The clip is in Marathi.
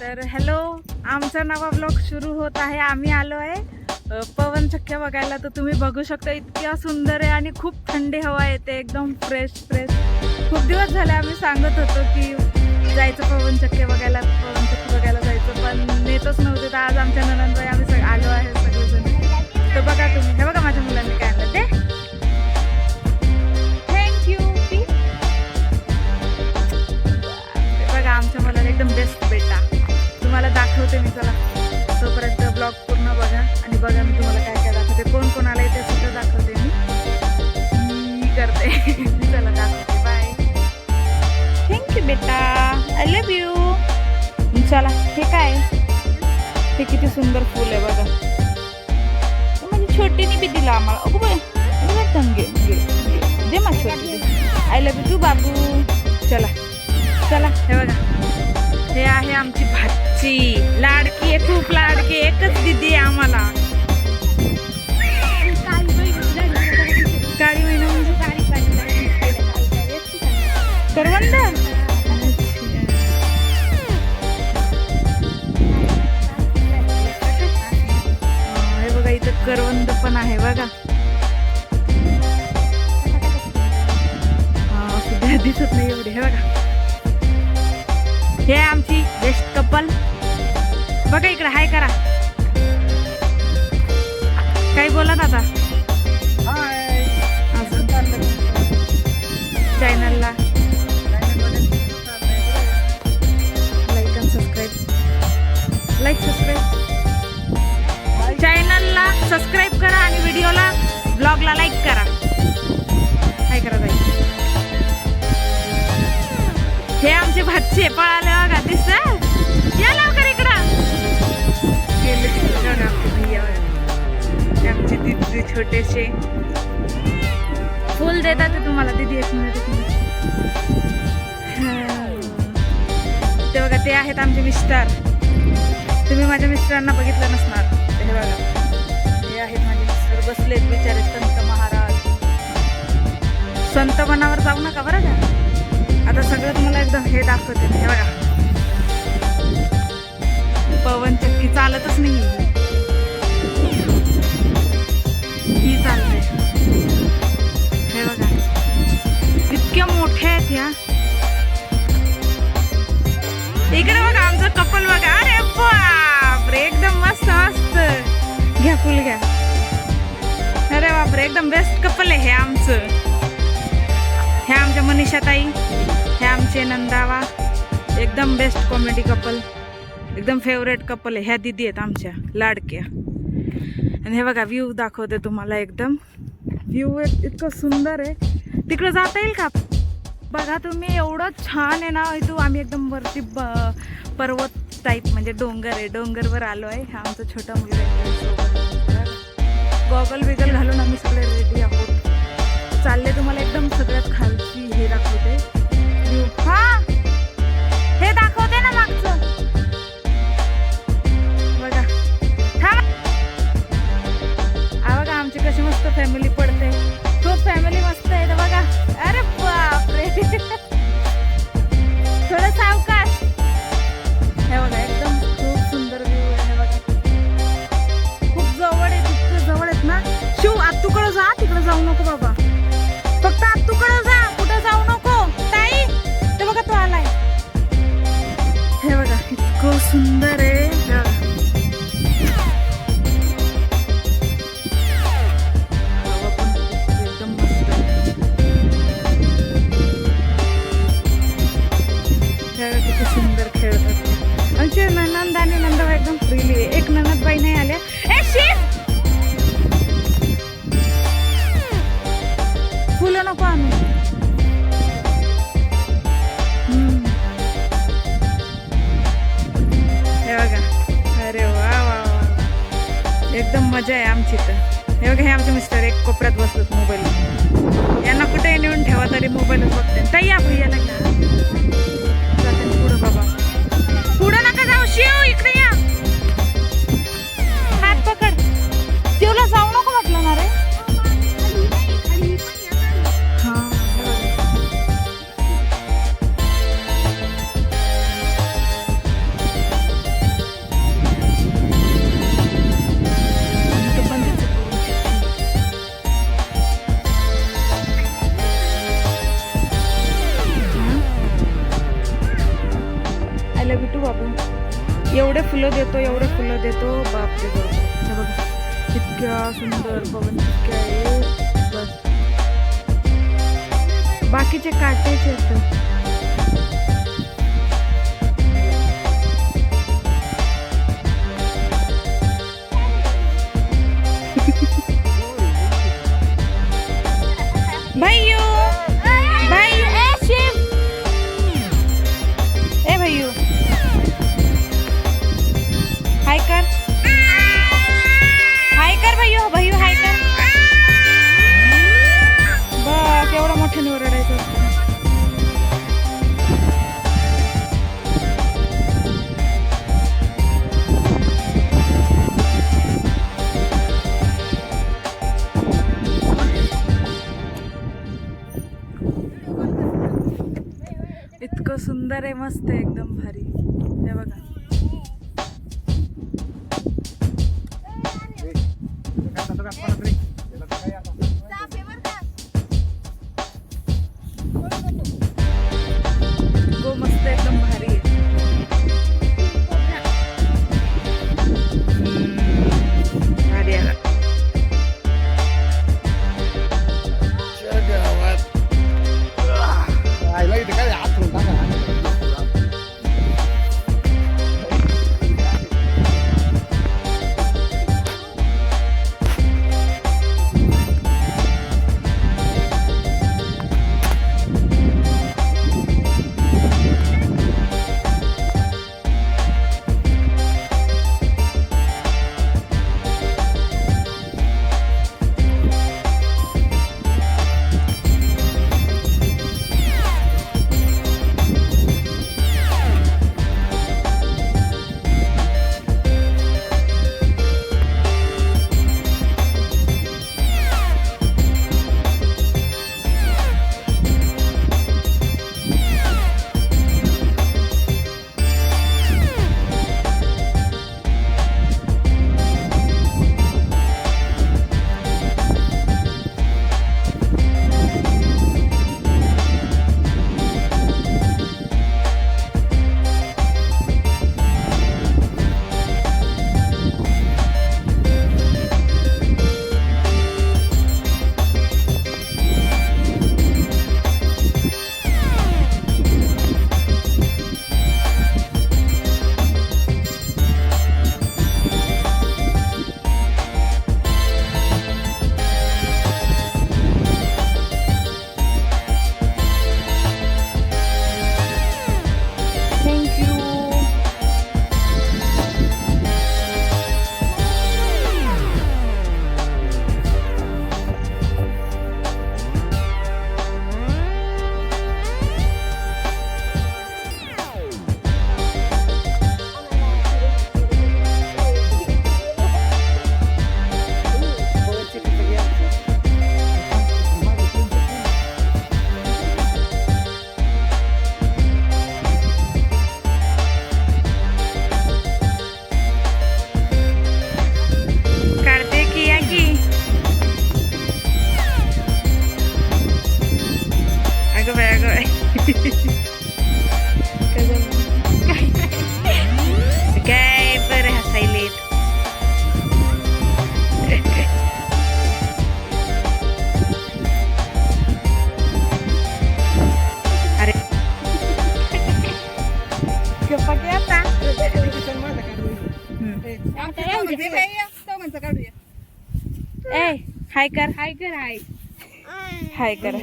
तर हॅलो आमचा नवा ब्लॉग सुरू होत आहे. आम्ही आलो आहे. पवन चक्क्या बघायला तर तुम्ही बघू शकता इतक्या सुंदर आहे आणि खूप थंडी हवा येते एकदम फ्रेश फ्रेश खूप दिवस झाले आम्ही सांगत होतो की जायचं पवन चक्के बघायला पवन चक्के बघायला जायचं पण नेतच नव्हते. तर आज आमच्या ननंदबाई आम्ही सग आलो आहे सगळेजण. तर बघा तुम्ही किती सुंदर फुल आहे बघा. हे माझी छोटीने बी दिला आम्हाला. अगो बाय तंगे घे दे मा छोटी आय लव्ह तू बाबू. चला. चला. हे बघा. हे आहे आमची भाची. हे आमची बेस्ट कपल. बघा इकडे हाय करा. काही बोला ना चॅनलला. Like and subscribe like subscribe चॅनलला सबस्क्राईब करा आणि व्हिडिओला ब्लॉगला लाईक करा. काय करा हे आमचे भातचे पळाले बघा दिसत या लवकर इकडं. आमचे दिदी छोटेसे. फुल देतात तुम्हाला दिदी एक मिनिट ते बघा ते आहेत आमचे मिस्टर. तुम्ही माझ्या मिस्टरांना बघितलं नसणार. ते हे बघा. हे आहेत माझे मिस्टर बसलेत बिचारे संत महाराज. संत मनावर जाऊ नका बरं का. आता सगळं तुम्हाला एकदम हे दाखवते हे बघा. पवन चक्की चालतच नाही ही चालते. हे बघा. इतक्या मोठ्या आहेत ह्या इकडे बघा आमचं कपल बघा. अरे बापरे एकदम मस्त मस्त. घ्या फुल घ्या. अरे बापरे एकदम बेस्ट कपल आहे हे आमचं. हे आमच्या मनीषा ताई हे नंदावा एकदम बेस्ट कॉमेडी कपल एकदम फेवरेट कपल आहे. ह्या दिदी आहेत आमच्या लाडक्या. आणि हे बघा व्ह्यू दाखवते तुम्हाला एकदम. व्ह्यू इतकं सुंदर आहे. तिकडं जाता येईल का? बघा तुम्ही एवढं छान आहे ना इथं आम्ही एकदम वरती ब- पर्वत टाईप म्हणजे डोंगर आहे. डोंगरवर आलो आहे. हा आमचा छोटा मुलगा आहे. गॉगल बिगल घालून आम्ही सगळे रेडी आहोत. चालले तुम्हाला एकदम सगळ्यात खालची हे दाखवते. जाऊ नको बाबा. फक्त तुकडं जा कुठं जाऊ नको. ताई ते बघा तो आलाय. हे बघा इतकं सुंदर आहे. हे बघा. अरे वा वा वा. एकदम मजा आहे आमची तर हे बघा हे आमचे मिस्टर एक कोपऱ्यात बसलोत मोबाईल यांना कुठे नेऊन ठेवा तरी मोबाईलच बघते. ताई या भैयाला घ्या एवढे फुलं देतो बापरे बघा इतक्या सुंदर पवन इतक्या आहे बस. बाकीचे काटेचे असतात इतकं सुंदर आहे मस्त आहे एकदम भारी. हे बघा. ए हाय कर हाय कर हाय हाय कर हाय